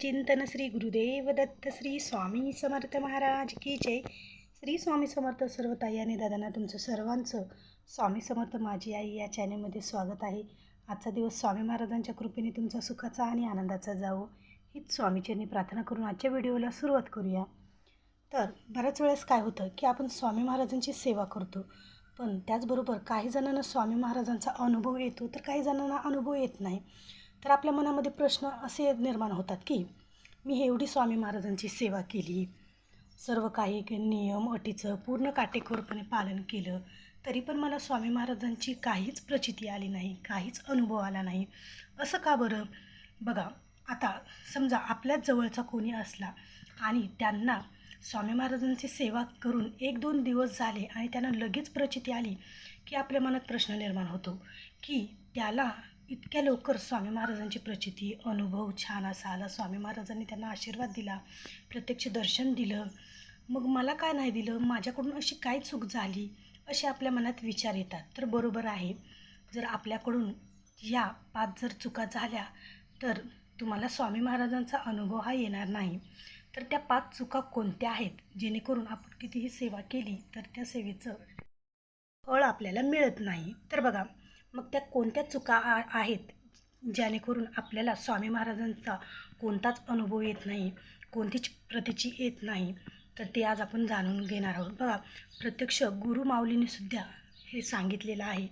चिंतन श्री गुरुदेव दत्त श्री स्वामी समर्थ महाराज की जय. श्री स्वामी समर्थ सर्व ताई आणि दादांना तुमचं सर्वांचं स्वामी समर्थ माझी आई या चॅनेलमध्ये स्वागत आहे. आजचा दिवस स्वामी महाराजांच्या कृपेने तुमचा सुखाचा आणि आनंदाचा जावो. हीच स्वामीचरणी प्रार्थना करून आजच्या व्हिडिओला सुरुवात करूया. तर बऱ्याच वेळेस काय होतं की आपण स्वामी महाराजांची सेवा करतो पण त्याचबरोबर काही जणांना स्वामी महाराजांचा अनुभव येतो तर काही जणांना अनुभव येत नाही. तर आपल्या मनामध्ये प्रश्न असे निर्माण होतात की मी एवढी स्वामी महाराजांची सेवा केली. सर्व काही नियम अटीचं पूर्ण काटेकोरपणे पालन केलं तरी पण मला स्वामी महाराजांची काहीच प्रचिती आली नाही काहीच अनुभव आला नाही. असं का बरं? बघा आता समजा आपल्याच जवळचा कोणी असला आणि त्यांना स्वामी महाराजांची सेवा करून एक दोन दिवस झाले आणि त्यांना लगेच प्रचिती आली की आपल्या मनात प्रश्न निर्माण होतो की त्याला इतक्या लवकर स्वामी महाराजांची प्रचिती अनुभव छान असा आला स्वामी महाराजांनी त्यांना आशीर्वाद दिला प्रत्यक्ष दर्शन दिलं. मग मला काय नाही दिलं? माझ्याकडून अशी काय चूक झाली? असे आपल्या मनात विचार येतात. तर बरोबर आहे. जर आपल्याकडून या पाच जर चुका झाल्या तर तुम्हाला स्वामी महाराजांचा अनुभव हा येणार नाही. तर त्या पाच चुका कोणत्या आहेत? जेणेकरून आपण कितीही सेवा केली तर त्या सेवेचं फळ आपल्याला मिळत नाही. तर बघा मग त्या कोणत्या चुका आ आहेत जेणेकरून आपल्याला स्वामी महाराजांचा कोणताच अनुभव येत नाही कोणतीच प्रतिची येत नाही तर ते आज आपण जाणून घेणार आहोत. बघा प्रत्यक्ष गुरु माऊलीनेसुद्धा हे सांगितलेलं आहे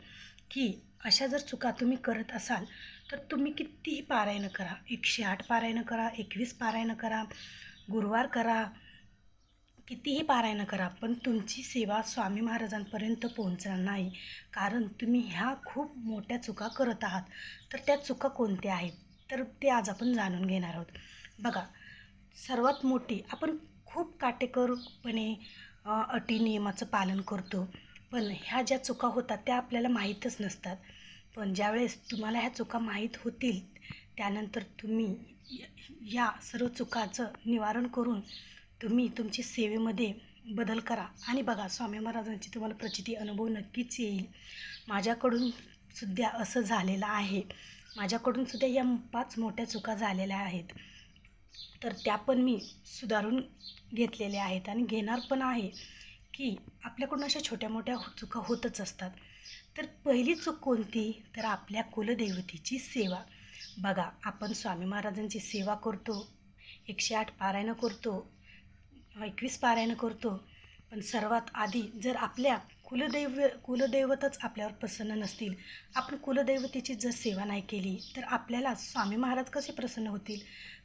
की अशा जर चुका तुम्ही करत असाल तर तुम्ही कितीही पारायणं करा. एकशे आठ पारायणं करा एकवीस पारायणं करा गुरुवार करा कितीही पारायणं करा पण तुमची सेवा स्वामी महाराजांपर्यंत पोहोचणार नाही. कारण तुम्ही ह्या खूप मोठ्या चुका करत आहात. तर त्या चुका कोणत्या आहेत? तर ते आज आपण जाणून घेणार आहोत. बघा सर्वात मोठी आपण खूप काटेकोरपणे अटी नियमाचं पालन करतो. पण ह्या ज्या चुका होतात त्या आपल्याला माहीतच नसतात. पण ज्यावेळेस तुम्हाला ह्या चुका माहीत होतील त्यानंतर तुम्ही या सर्व चुकाचं निवारण करून तुम्ही तुमची सेवेमध्ये बदल करा. आणि बघा स्वामी महाराजांची तुम्हाला प्रचिती अनुभव नक्कीच येईल. माझ्याकडून सुद्धा असं झालेलं आहे. माझ्याकडून सुद्धा या पाच मोठ्या चुका झालेल्या आहेत. तर त्या पण मी सुधारून घेतलेल्या आहेत आणि घेणार पण आहे की आपल्याकडून अशा छोट्या मोठ्या चुका होतच असतात. तर पहिली चूक कोणती? तर आपल्या कुलदेवतेची सेवा. बघा आपण स्वामी महाराजांची सेवा करतो. एकशे आठ पारायणं करतो. एकवीस पारायणं करतो. पण सर्वात आधी जर आपल्या कुलदैव कुलदैवतच आपल्यावर प्रसन्न नसतील आपण कुलदैवतेची जर सेवा नाही केली तर आपल्याला स्वामी महाराज कसे प्रसन्न होतील?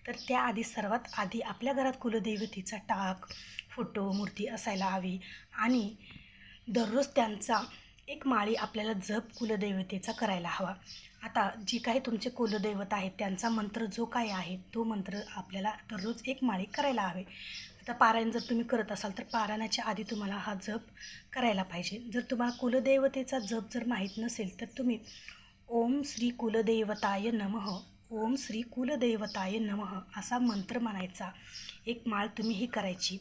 तर त्याआधी सर्वात आधी आपल्या घरात कुलदैवतेचा टाक फोटो मूर्ती असायला हवी आणि दररोज त्यांचा एक माळी आपल्याला जप कुलदैवतेचा करायला हवा. आता जी काही तुमचे कुलदैवत आहेत त्यांचा मंत्र जो काय आहे तो मंत्र आपल्याला दररोज एक माळी करायला हवे. आता पारायण जर तुम्ही करत असाल तर पारायणाच्या आधी तुम्हाला हा जप करायला पाहिजे. जर तुम्हाला कुलदैवतेचा जप जर माहीत नसेल तर तुम्ही ओम श्री कुलदैवताय नमः ओम श्री कुलदैवताय नमः असा मंत्र म्हणायचा. एक माळ तुम्ही ही करायची.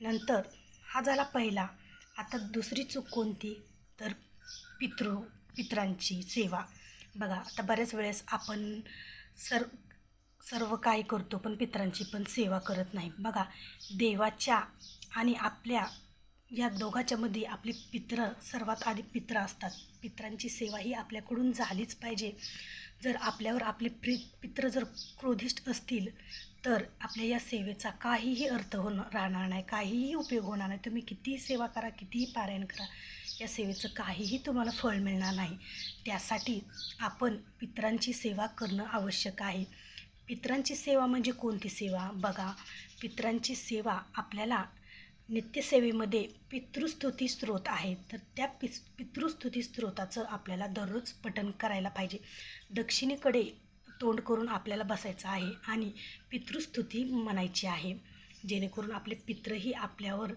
नंतर हा झाला पहिला. आता दुसरी चूक कोणती? तर पितृ पित्रांची सेवा. बघा आता बऱ्याच वेळेस आपण सर सर्व काही करतो पण पित्रांची पण सेवा करत नाही. बघा देवाच्या आणि आपल्या या दोघाच्यामध्ये आपली पित्र सर्वात आधी पित्र असतात. पित्रांची सेवा ही आपल्याकडून झालीच पाहिजे. जर आपल्यावर आपले प्रि पित्र जर क्रोधिष्ट असतील तर आपल्या या सेवेचा काहीही अर्थ होणं राहणार नाही. काहीही उपयोग होणार नाही. तुम्ही कितीही सेवा करा कितीही पारायण करा या सेवेचं काहीही तुम्हाला फळ मिळणार नाही. त्यासाठी आपण पित्रांची सेवा करणं आवश्यक आहे. पित्रांची सेवा म्हणजे कोणती सेवा? बघा पित्रांची सेवा आपल्याला नित्यसेवेमध्ये पितृस्तुती स्त्रोत आहे. तर त्या पि पितृस्तुती स्त्रोताचं आपल्याला दररोज पठण करायला पाहिजे. दक्षिणेकडे तोंड करून आपल्याला बसायचं आहे आणि पितृस्तुती म्हणायची आहे. जेणेकरून आपले पित्रही आपल्यावर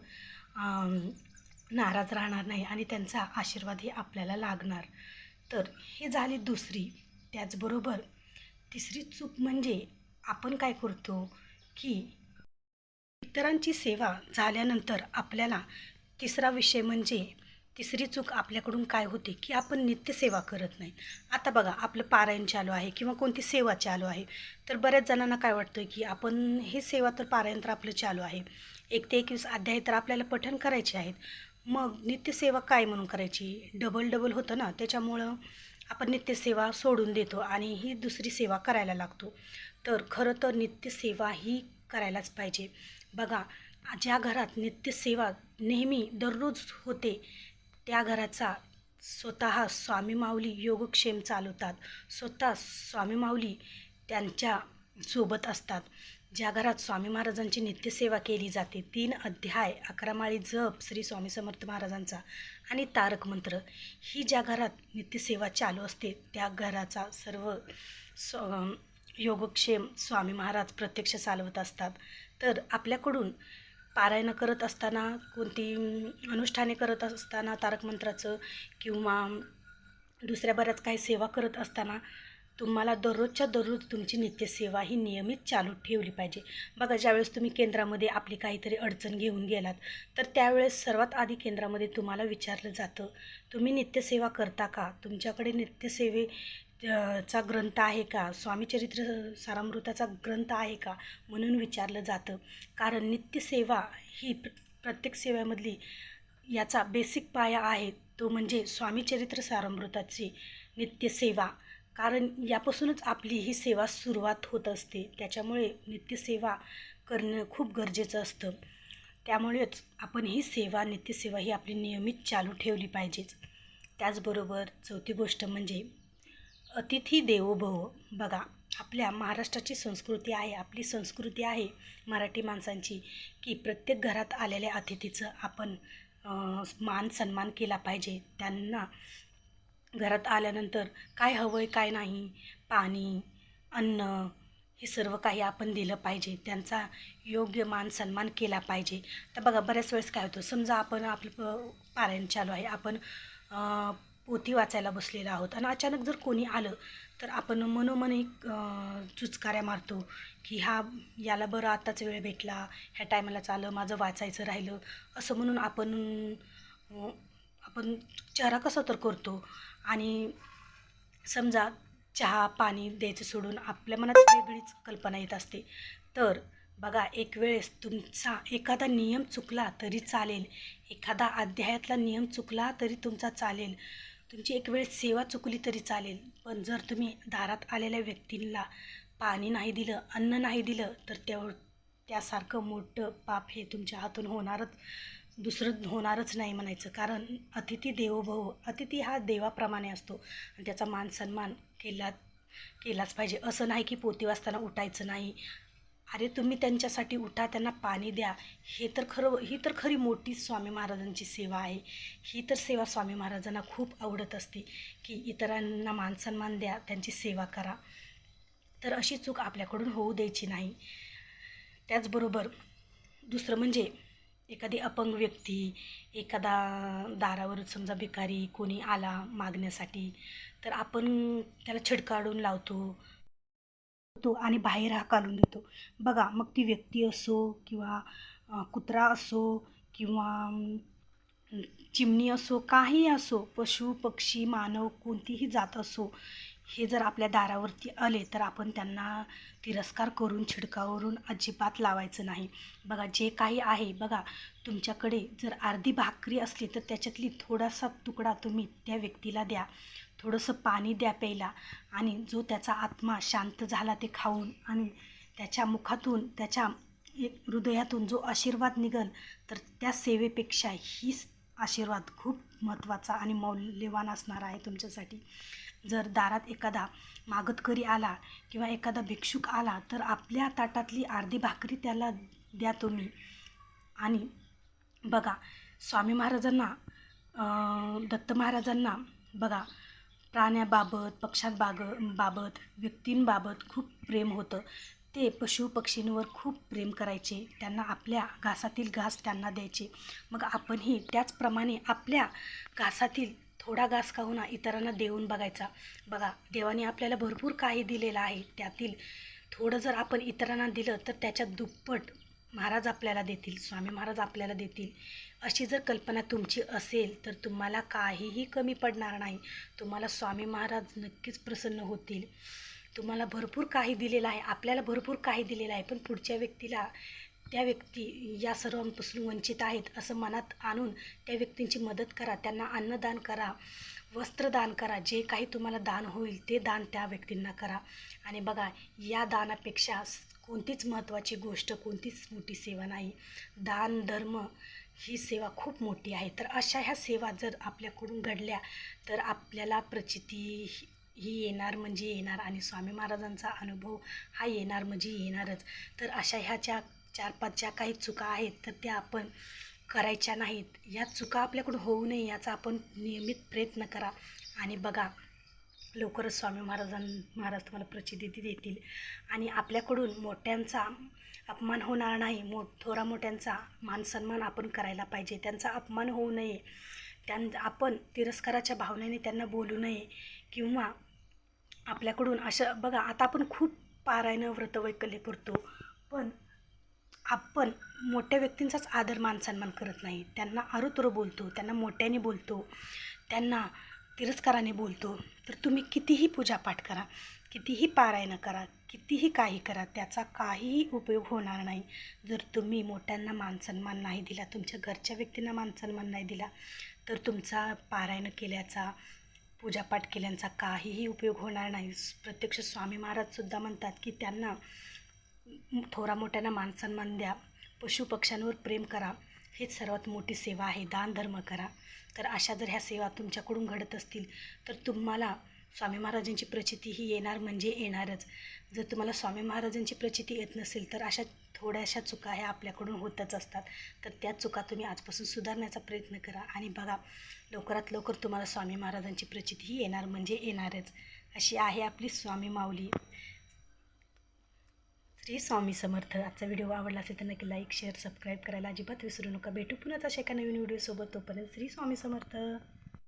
नाराज राहणार नाही आणि त्यांचा आशीर्वादही आपल्याला लागणार. तर ही झाली दुसरी. त्याचबरोबर तिसरी चूक म्हणजे आपण काय करतो की इतरांची सेवा झाल्यानंतर आपल्याला तिसरा विषय म्हणजे तिसरी चूक आपल्याकडून काय होते की आपण नित्यसेवा करत नाही. आता बघा आपलं पारायण चालू आहे किंवा कोणती सेवा चालू आहे. तर बऱ्याच जणांना काय वाटतं की आपण हे सेवा तर पारायण तर आपलं चालू आहे. एक ते एकवीस अध्याय तर आपल्याला पठण करायचे आहेत. मग नित्यसेवा काय म्हणून करायची? डबल डबल होतं ना त्याच्यामुळं आपण नित्यसेवा सोडून देतो आणि ही दुसरी सेवा करायला लागतो. तर खरं तर नित्यसेवा ही करायलाच पाहिजे. बघा ज्या घरात नित्यसेवा नेहमी दररोज होते त्या घराचा स्वतः स्वामी माऊली योगक्षेम चालवतात. स्वतः स्वामी माऊली त्यांच्यासोबत असतात. ज्या घरात स्वामी महाराजांची नित्यसेवा केली जाते तीन अध्याय अकरा माळी जप श्री स्वामी समर्थ महाराजांचा. आणि तारक मंत्र. ही ज्या घरात नित्यसेवा चालू असते त्या घराचा सर्व स्व योगक्षेम स्वामी महाराज प्रत्यक्ष चालवत असतात. तर आपल्याकडून पारायणं करत असताना कोणती अनुष्ठाने करत असताना तारक मंत्राचं किंवा दुसऱ्या बऱ्याच काही सेवा करत असताना तुम्हाला दररोजच्या दररोज तुमची नित्यसेवा ही नियमित चालू ठेवली पाहिजे. बघा ज्यावेळेस तुम्ही केंद्रामध्ये आपली काहीतरी अडचण घेऊन गेलात तर त्यावेळेस सर्वात आधी केंद्रामध्ये तुम्हाला विचारलं जातं तुम्ही नित्यसेवा करता का? तुमच्याकडे नित्यसेवे चा ग्रंथ आहे का? स्वामीचरित्र सारामृताचा ग्रंथ आहे का? म्हणून विचारलं जातं. कारण नित्यसेवा ही प्र प्रत्येक सेवेमधली याचा बेसिक पाया आहे. तो म्हणजे स्वामीचरित्र सारामृताची नित्यसेवा. कारण यापासूनच आपली ही सेवा सुरुवात होत असते. त्याच्यामुळे नित्यसेवा करणं खूप गरजेचं असतं. त्यामुळेच आपण ही सेवा नित्यसेवा ही आपली नियमित चालू ठेवली पाहिजेच. त्याचबरोबर चौथी गोष्ट म्हणजे अतिथी देवो भव. बघा आपल्या महाराष्ट्राची संस्कृती आहे आपली संस्कृती आहे मराठी माणसांची की प्रत्येक घरात आलेल्या अतिथीचं आपण मान सन्मान केला पाहिजे. त्यांना घरात आल्यानंतर काय हवं आहे काय नाही पाणी अन्न हे सर्व काही आपण दिलं पाहिजे. त्यांचा योग्य मान सन्मान केला पाहिजे. तर बघा बऱ्याच वेळेस काय होतं समजा आपण आपलं प- पारायण चालू आहे आपण पोथी वाचायला बसलेलो आहोत आणि अचानक जर कोणी आलं तर आपण मनोमन एक चुचकाऱ्या मारतो की हा याला बरं आत्ताच वेळ भेटला ह्या टायमाला चालं माझं वाचायचं राहिलं असं म्हणून आपण आपण चेहरा कसा तर करतो. आणि समजा चहा पाणी द्यायचं सोडून आपल्या मनात वेगळीच कल्पना येत असते. तर बघा एक वेळेस तुमचा एखादा नियम चुकला तरी चालेल. एखादा अध्यायातला नियम चुकला तरी तुमचा चालेल. तुमची एक वेळेस सेवा चुकली तरी चालेल. पण जर तुम्ही दारात आलेल्या व्यक्तींना पाणी नाही दिलं अन्न नाही दिलं तर त्यावर त्यासारखं मोठं पाप हे तुमच्या हातून होणारच. दुसरं होणारच नाही म्हणायचं. कारण अतिथी देवभव अतिथी हा देवाप्रमाणे असतो. आणि त्याचा मान सन्मान केला केलाच पाहिजे. असं नाही की पोती वाजताना उठायचं नाही. अरे तुम्ही त्यांच्यासाठी उठा त्यांना पाणी द्या. हे तर खरं ही तर खरी मोठी स्वामी महाराजांची सेवा आहे. ही तर सेवा स्वामी महाराजांना खूप आवडत असते की इतरांना मान सन्मान द्या त्यांची सेवा करा. तर अशी चूक आपल्याकडून होऊ द्यायची नाही. त्याचबरोबर दुसरं म्हणजे एखादी अपंग व्यक्ती एखादा दारावर समजा भिकारी कोणी आला मागण्यासाठी तर आपण त्याला छिडकाडून लावतो. तो आणि बाहेर हाकालून देतो. बघा मग ती व्यक्ती असो किंवा कुत्रा असो किंवा चिमणी असो काही असो पशु पक्षी मानव कोणतीही जात असो हे जर आपल्या दारावरती आले तर आपण त्यांना तिरस्कार करून छिडकावरून अजिबात लावायचं नाही. बघा जे काही आहे बघा तुमच्याकडे जर अर्धी भाकरी असली तर त्याच्यातली थोडासा तुकडा तुम्ही त्या व्यक्तीला द्या. थोडंसं पाणी द्या प्यायला आणि जो त्याचा आत्मा शांत झाला ते खाऊन आणि त्याच्या मुखातून त्याच्या हृदयातून जो आशीर्वाद निघल तर त्या सेवेपेक्षा हीच आशीर्वाद खूप महत्त्वाचा आणि मौल्यवान असणार आहे तुमच्यासाठी. जर दारात एखादा मागतकरी आला किंवा एखादा भिक्षुक आला तर आपल्या ताटातली अर्धी भाकरी त्याला द्या तुम्ही. आणि बघा स्वामी महाराजांना दत्त महाराजांना बघा प्राण्याबाबत पक्षांबाग बाबत व्यक्तींबाबत खूप प्रेम होतं. ते पशुपक्षींवर खूप प्रेम करायचे त्यांना आपल्या घासातील घास त्यांना द्यायचे. मग आपणही त्याचप्रमाणे आपल्या घासातील थोडा घास का होईना इतरांना देऊन बघायचा. बघा देवाने आपल्याला भरपूर काही दिलेलं आहे. त्यातील थोडं जर आपण इतरांना दिलं तर त्याच्या दुप्पट महाराज आपल्याला देतील स्वामी महाराज आपल्याला देतील. अशी जर कल्पना तुमची असेल तर तुम्हाला काहीही कमी पडणार नाही. तुम्हाला स्वामी महाराज नक्कीच प्रसन्न होतील. तुम्हाला भरपूर काही दिलेलं आहे. आपल्याला भरपूर काही दिलेलं आहे. पण पुढच्या व्यक्तीला त्या व्यक्ती या सर्वांपासून वंचित आहेत असं मनात आणून त्या व्यक्तींची मदत करा. त्यांना अन्नदान करा वस्त्रदान करा. जे काही तुम्हाला दान होईल ते दान त्या व्यक्तींना करा. आणि बघा या दानापेक्षा कोणतीच महत्त्वाची गोष्ट कोणतीच मोठी सेवा नाही. दान धर्म ही सेवा खूप मोठी आहे. तर अशा ह्या सेवा जर आपल्याकडून घडल्या तर आपल्याला प्रचिती ही- येणार म्हणजे येणार आणि स्वामी महाराजांचा अनुभव हा येणार म्हणजे येणारच. तर अशा ह्या ज्या चार पाच ज्या काही चुका आहेत तर त्या आपण करायच्या नाहीत. या चुका आपल्याकडून होऊ नये याचा आपण नियमित प्रयत्न करा. आणि बघा लवकरच स्वामी महाराजां महाराज तुम्हाला प्रचिती देतील. आणि आपल्याकडून मोठ्यांचा अपमान होणार नाही. मो थोरा मोठ्यांचा मानसन्मान आपण करायला पाहिजे. त्यांचा अपमान होऊ नये. त्यां आपण तिरस्काराच्या भावनेने त्यांना बोलू नये. किंवा आपल्याकडून असं बघा आता आपण खूप पारायणं व्रतवैकल्य करतो पण आपण मोठ्या व्यक्तींचाच आदर मानसन्मान करत नाही. त्यांना आरोतुरो बोलतो त्यांना मोठ्याने बोलतो त्यांना तिरस्काराने बोलतो. तर तुम्ही कितीही पूजापाठ करा कितीही पारायणं करा कितीही काही करा त्याचा काहीही उपयोग होणार नाही. जर तुम्ही मोठ्यांना मान सन्मान नाही दिला तुमच्या घरच्या व्यक्तींना मान सन्मान नाही दिला तर तुमचा पारायण केल्याचा पूजापाठ केल्यांचा काहीही उपयोग होणार नाही. प्रत्यक्ष स्वामी महाराजसुद्धा म्हणतात की त्यांना थोरा मोठ्यांना मानसन्मान द्या. पशुपक्ष्यांवर प्रेम करा. हेच सर्वात मोठी सेवा आहे. दान धर्म करा. तर अशा जर ह्या सेवा तुमच्याकडून घडत असतील तर तुम्हाला स्वामी महाराजांची प्रचिती ही येणार म्हणजे येणारच. जर तुम्हाला स्वामी महाराजांची प्रचिती येत नसेल तर अशा थोड्याशा चुका ह्या आपल्याकडून होतच असतात. तर त्या चुका तुम्ही आजपासून सुधारण्याचा प्रयत्न करा. आणि बघा लवकरात लवकर तुम्हाला स्वामी महाराजांची प्रचिती ही येणार म्हणजे येणारच. अशी आहे आपली स्वामी माऊली. श्री स्वामी समर्थ. आजचा व्हिडिओ आवडला असेल तर नक्की लाईक शेअर सबस्क्राईब करायला अजिबात विसरू नका. भेटू पुन्हा अशा एका नवीन व्हिडिओसोबत तोपर्यंत श्री स्वामी समर्थ.